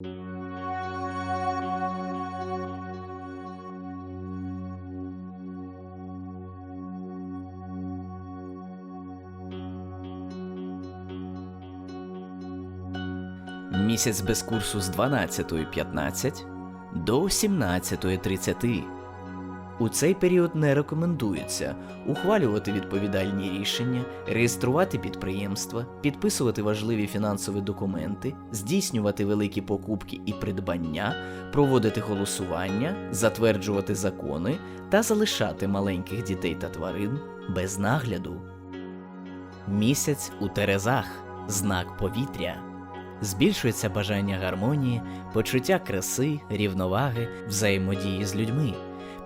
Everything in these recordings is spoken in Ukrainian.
Місяць без курсу з 12.15 до 17.30. У цей період не рекомендується ухвалювати відповідальні рішення, реєструвати підприємства, підписувати важливі фінансові документи, здійснювати великі покупки і придбання, проводити голосування, затверджувати закони та залишати маленьких дітей та тварин без нагляду. Місяць у Терезах знак повітря. Збільшується бажання гармонії, почуття краси, рівноваги, взаємодії з людьми.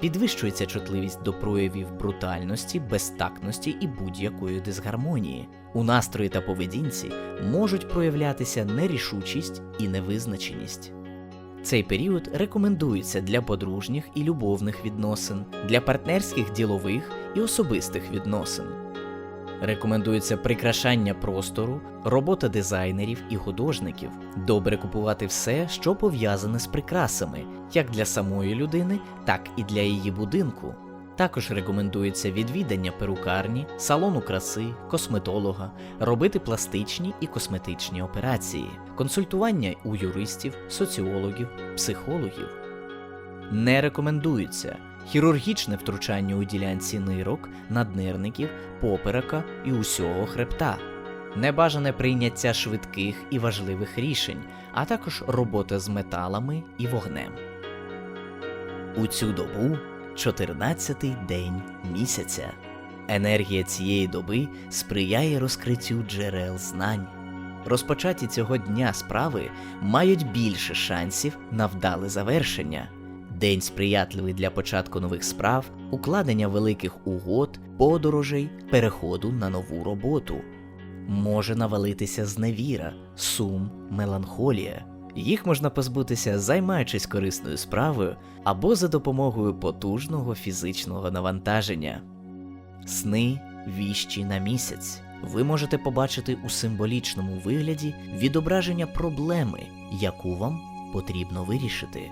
Підвищується чутливість до проявів брутальності, безтактності і будь-якої дисгармонії. У настрої та поведінці можуть проявлятися нерішучість і невизначеність. Цей період рекомендується для подружніх і любовних відносин, для партнерських ділових і особистих відносин. Рекомендується прикрашання простору, робота дизайнерів і художників. Добре купувати все, що пов'язане з прикрасами, як для самої людини, так і для її будинку. Також рекомендується відвідання перукарні, салону краси, косметолога, робити пластичні і косметичні операції, консультування у юристів, соціологів, психологів. Не рекомендується хірургічне втручання у ділянці нирок, наднирників, поперека і усього хребта, небажане прийняття швидких і важливих рішень, а також робота з металами і вогнем. У цю добу 14-й день місяця. Енергія цієї доби сприяє розкриттю джерел знань. Розпочаті цього дня справи мають більше шансів на вдале завершення. День сприятливий для початку нових справ, укладення великих угод, подорожей, переходу на нову роботу. Може навалитися зневіра, сум, меланхолія. Їх можна позбутися, займаючись корисною справою або за допомогою потужного фізичного навантаження. Сни віщі на місяць. Ви можете побачити у символічному вигляді відображення проблеми, яку вам потрібно вирішити.